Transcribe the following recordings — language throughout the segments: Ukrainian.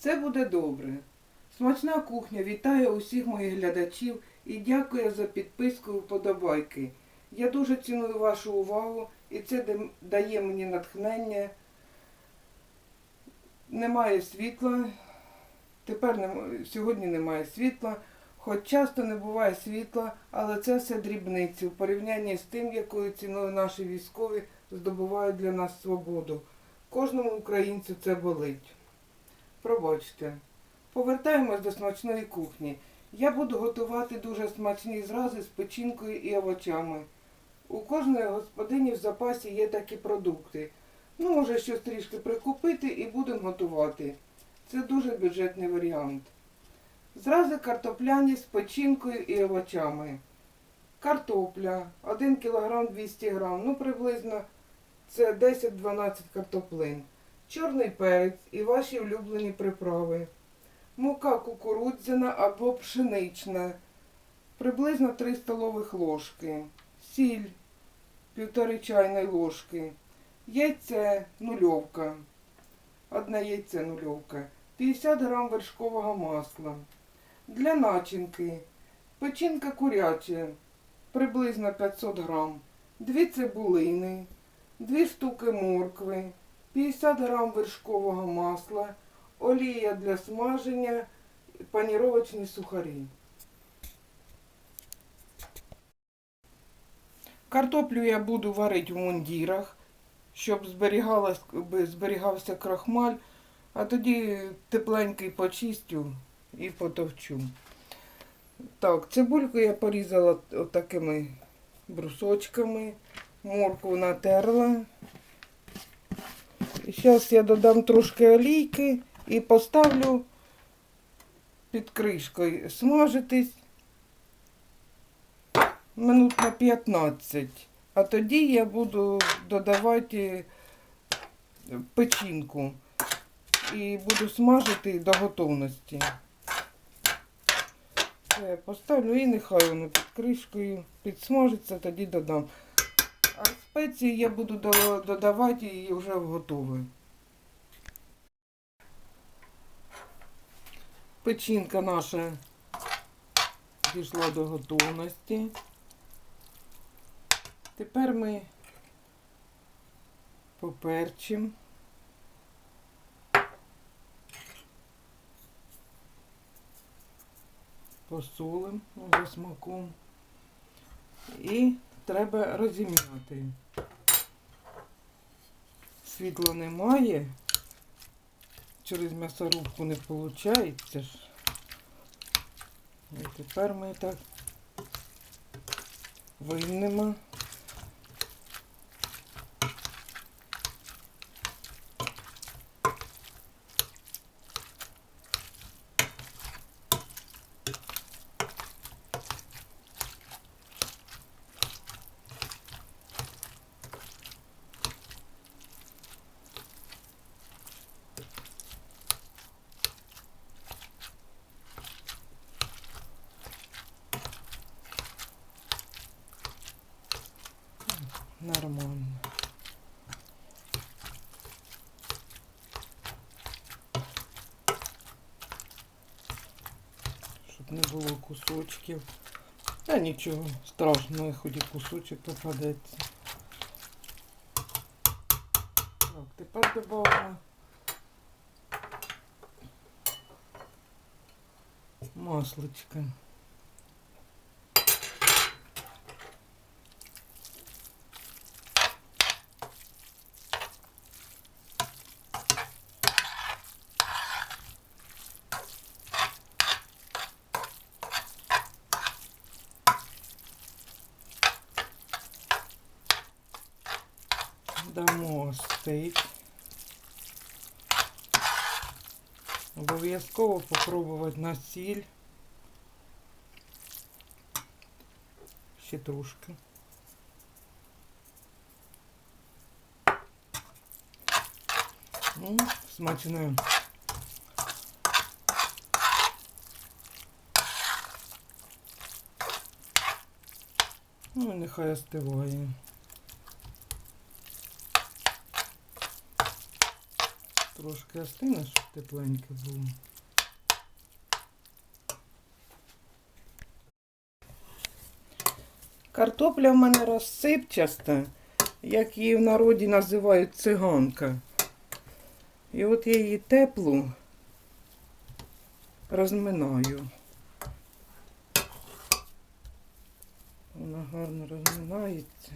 Все буде добре. Смачна кухня вітає усіх моїх глядачів і дякує за підписку і вподобайки. Я дуже ціную вашу увагу і це дає мені натхнення. Немає світла. Тепер нем- сьогодні немає світла. Хоч часто не буває світла, але це все дрібниці в порівнянні з тим, якою ціною наші військові здобувають для нас свободу. Кожному українцю це болить. Пробачте. Повертаємось до смачної кухні. Я буду готувати дуже смачні зрази з печінкою і овочами. У кожної господині в запасі є такі продукти. Ну, може, щось трішки прикупити і будемо готувати. Це дуже бюджетний варіант. Зрази картопляні з печінкою і овочами. Картопля 1 кг 200 г, ну приблизно це 10-12 картоплин. Чорний перець і ваші улюблені приправи. Мука кукурудзяна або пшенична. Приблизно 3 столових ложки. Сіль 1,5 чайної ложки. Яйце нульовка. Одне яйце нульовка. 50 грам вершкового масла. Для начинки. Печінка куряча. Приблизно 500 грам. Дві цибулини. Дві штуки моркви. 50 грам вершкового масла, олія для смаження, паніровочні сухарі. Картоплю я буду варити в мундірах, щоб зберігався крахмаль, а тоді тепленький почистю і потовчу. Так, цибульку я порізала отакими брусочками, моркву натерла. Зараз я додам трошки олійки і поставлю під кришкою смажитись минут на 15. А тоді я буду додавати печінку і буду смажити до готовності. Я поставлю і нехай воно під кришкою підсмажиться, тоді додам. Спеції я буду до- додавати її вже готове. Печінка наша дійшла до готовності. Тепер ми поперчимо. Посолимо за смаком. І треба розім'яти. Світла немає. Через м'ясорубку не виходить. І тепер ми так виймемо. Нормально. Щоб не було кусочків. Та нічого страшного, хоч і кусочок попадеться. Так, тепер додамо масличко. Дамо стейк. Обов'язково попробувати на сіль. Ще трошки. Ну, смачне. Ну, і нехай остиває. Трошки остине, щоб тепленьке було. Картопля в мене розсипчаста, як її в народі називають циганка. І от я її теплу розминаю. Вона гарно розминається.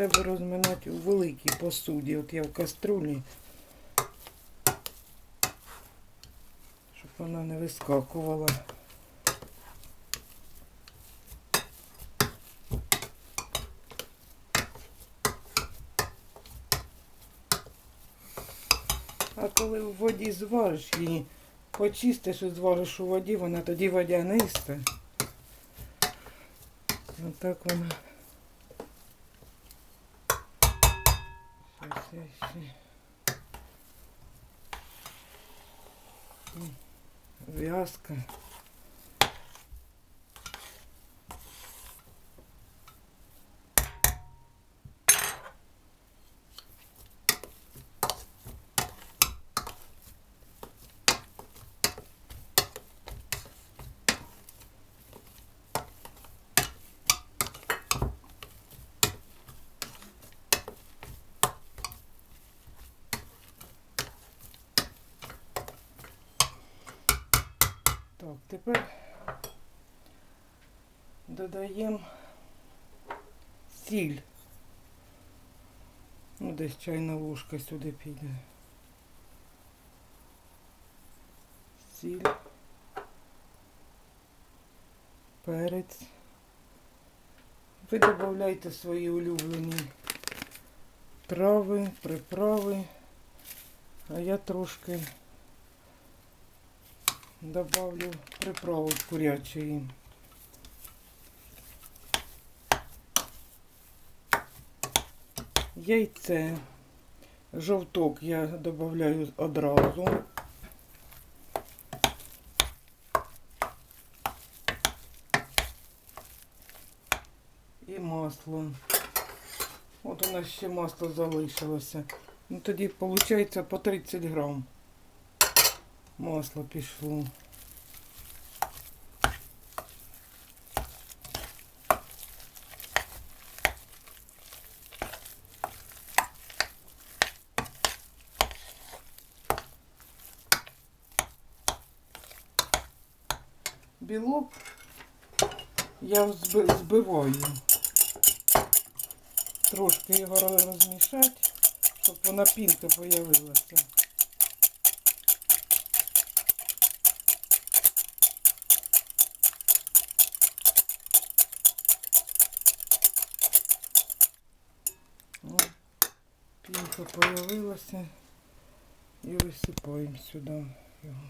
Треба розминати у великій посуді. От я в каструлі, щоб вона не вискакувала. А коли в воді звариш її, почистиш і звариш у воді, вона тоді водяниста. Отак вона. Щас я ще. М, В'язка. Так, тепер додаємо сіль. Ну, десь чайна ложка сюди піде. Сіль. Перець. Ви додавайте свої улюблені трави, приправи. А я трошки добавлю приправу курячої. Яйце. Жовток я додаю одразу. І масло. От у нас ще масло залишилося. Ну тоді виходить по 30 грам. Масло пішло. Білок я збиваю. Трошки його розмішати, щоб вона пінка появилася. Пінка появилося і висипаємо сюди його.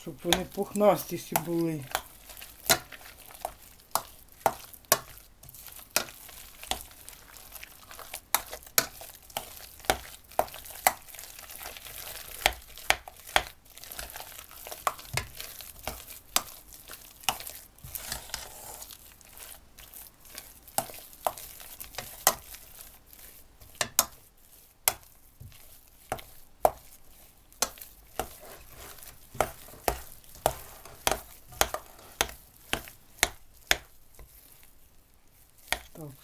Щоб вони пухнастіші були.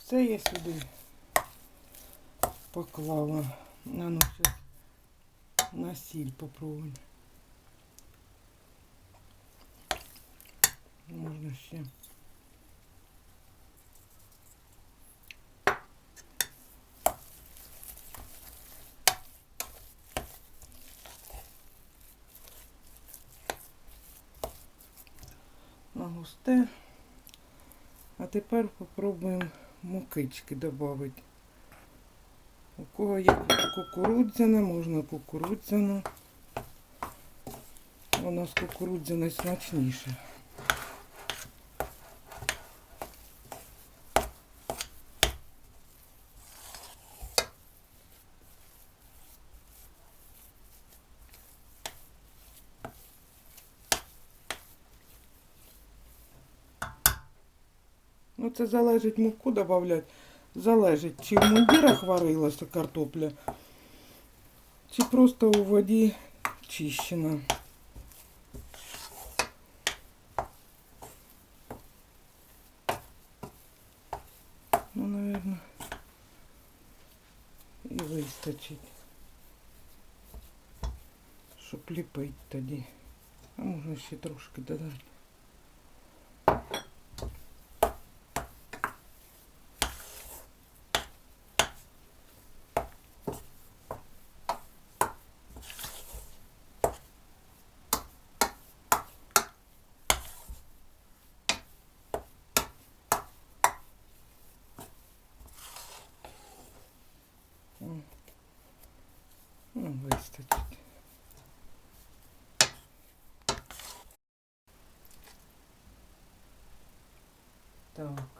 Все я сюди поклала. На ну на сіль попробуємо. Можна ще. На густе. А тепер попробуємо мукички додати. У кого є кукурудзяна, можна кукурудзяну. Вона з кукурудзяної смачніше. Ну це залежить муку додавати. Залежить, чи в мундірах варилася картопля, чи просто у воді чищена. Ну, наверное, і вистачить. Щоб ліпить тоді. А можна ще трошки додати. Так.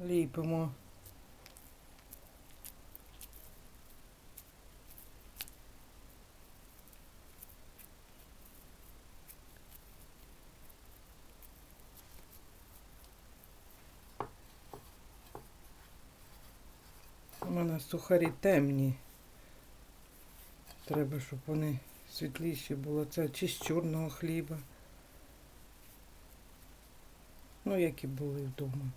Ліпимо. У мене сухарі темні. Треба, щоб вони світліші були. Це чи з чорного хліба. Ну, які були вдома.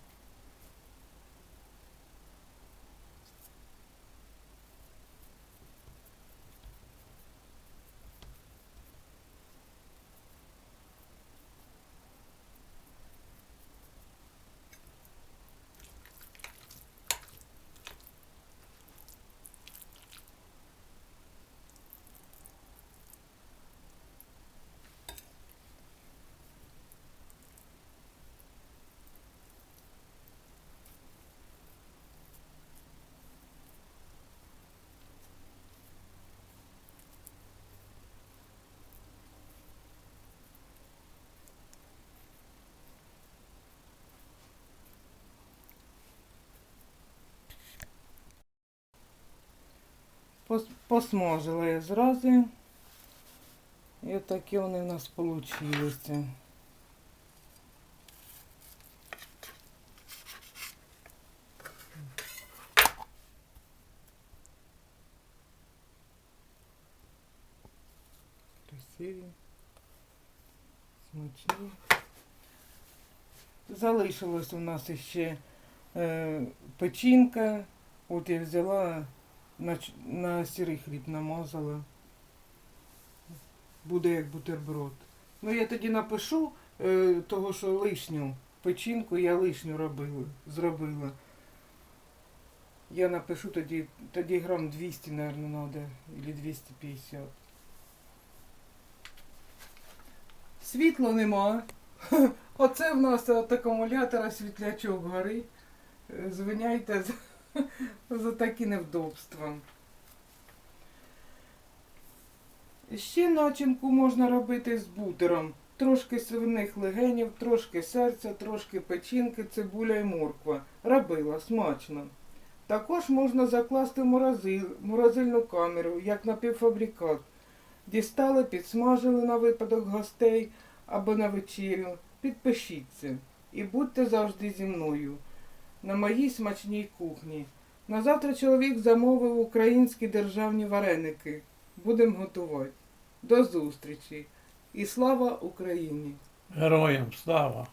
Посмажила я зразу. І отакі вони в нас получилися. Красиві. Смачні. Залишилось у нас ще е, печінка. От я взяла на, на сірий хліб намазала. Буде як бутерброд. Ну я тоді напишу е, того, що лишню печінку я лишню робила, зробила. Я напишу тоді, тоді грам 200, мабуть, треба, або 250. Світла нема. Оце в нас від акумулятора світлячок горить. Е, Звиняйте за, такі невдобства. Ще начинку можна робити з бутером. Трошки свиних легенів, трошки серця, трошки печінки, цибуля і морква. Робила смачно. Також можна закласти морозиль, морозильну камеру, як напівфабрикат. Дістали, підсмажили на випадок гостей або на вечерю. Підпишіться і будьте завжди зі мною на моїй смачній кухні. На завтра чоловік замовив українські державні вареники. Будемо готувати. До зустрічі. І слава Україні! Героям слава!